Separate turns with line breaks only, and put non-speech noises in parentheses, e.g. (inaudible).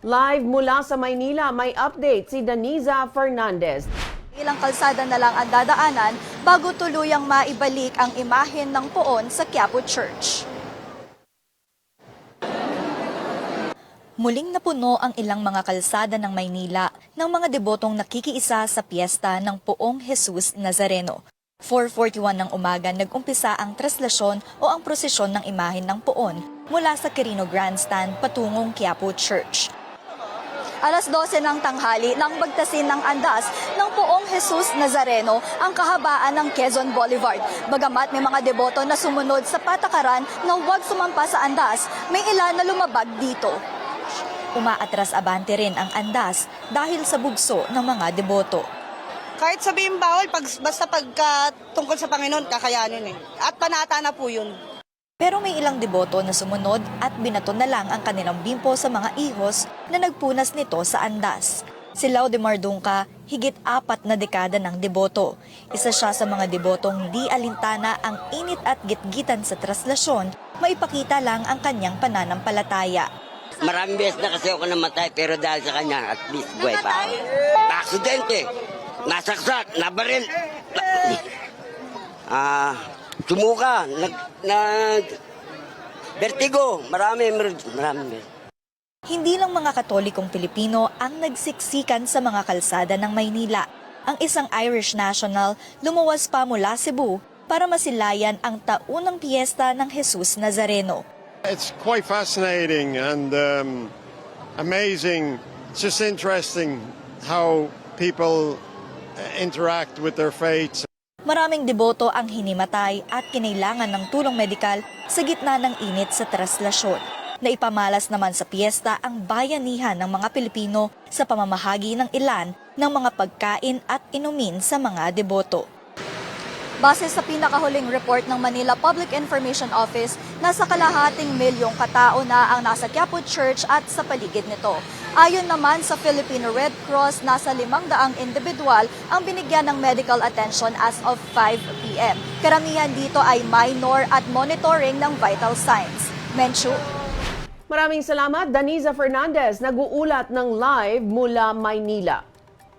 Live mula sa Maynila, may update si Daniza Fernandez.
Ilang kalsada na lang ang dadaanan bago tuluyang maibalik ang imahen ng poon sa Quiapo Church. Muling napuno ang ilang mga kalsada ng Maynila ng mga debotong nakikiisa sa piyesta ng Poong Jesus Nazareno. 4.41 ng umaga nag-umpisa ang traslasyon o ang prosesyon ng imahen ng poon mula sa Quirino Grandstand patungong Quiapo Church. Alas 12 ng tanghali nang bagtasin ng andas ng poong Jesus Nazareno ang kahabaan ng Quezon Boulevard. Bagamat may mga deboto na sumunod sa patakaran na huwag sumampa sa andas, may ilan na lumabag dito. Umaatras abante rin ang andas dahil sa bugso ng mga deboto.
Kahit sabihin bawal, pag, basta pagka tungkol sa Panginoon, kakayanin eh. At panata na po yun.
Pero may ilang deboto na sumunod at binato na lang ang kanilang bimpo sa mga ihos na nagpunas nito sa andas. Si Laudemar Dungca, higit apat na dekada ng deboto. Isa siya sa mga debotong di alintana ang init at gitgitan sa traslasyon, maipakita lang ang kanyang pananampalataya.
Maraming beses na kasi ako namatay pero dahil sa kanya, at least buhay pa. Aksidente, nasaksak, nabaril. Ah, (laughs) tumuka, nag, nag, vertigo, marami, marami.
Hindi lang mga katolikong Pilipino ang nagsiksikan sa mga kalsada ng Maynila. Ang isang Irish national lumuwas pa mula Cebu para masilayan ang taunang piyesta ng Jesus Nazareno.
It's quite fascinating and um, amazing. It's just interesting how people uh, interact with their faiths.
Maraming deboto ang hinimatay at kinailangan ng tulong medikal sa gitna ng init sa traslasyon. Naipamalas naman sa piyesta ang bayanihan ng mga Pilipino sa pamamahagi ng ilan ng mga pagkain at inumin sa mga deboto. Base sa pinakahuling report ng Manila Public Information Office, nasa kalahating milyong katao na ang nasa Quiapo Church at sa paligid nito. Ayon naman sa Filipino Red Cross, nasa limang daang individual ang binigyan ng medical attention as of 5 p.m. Karamihan dito ay minor at monitoring ng vital signs. Menchu,
Maraming salamat, Daniza Fernandez, nag-uulat ng live mula Maynila.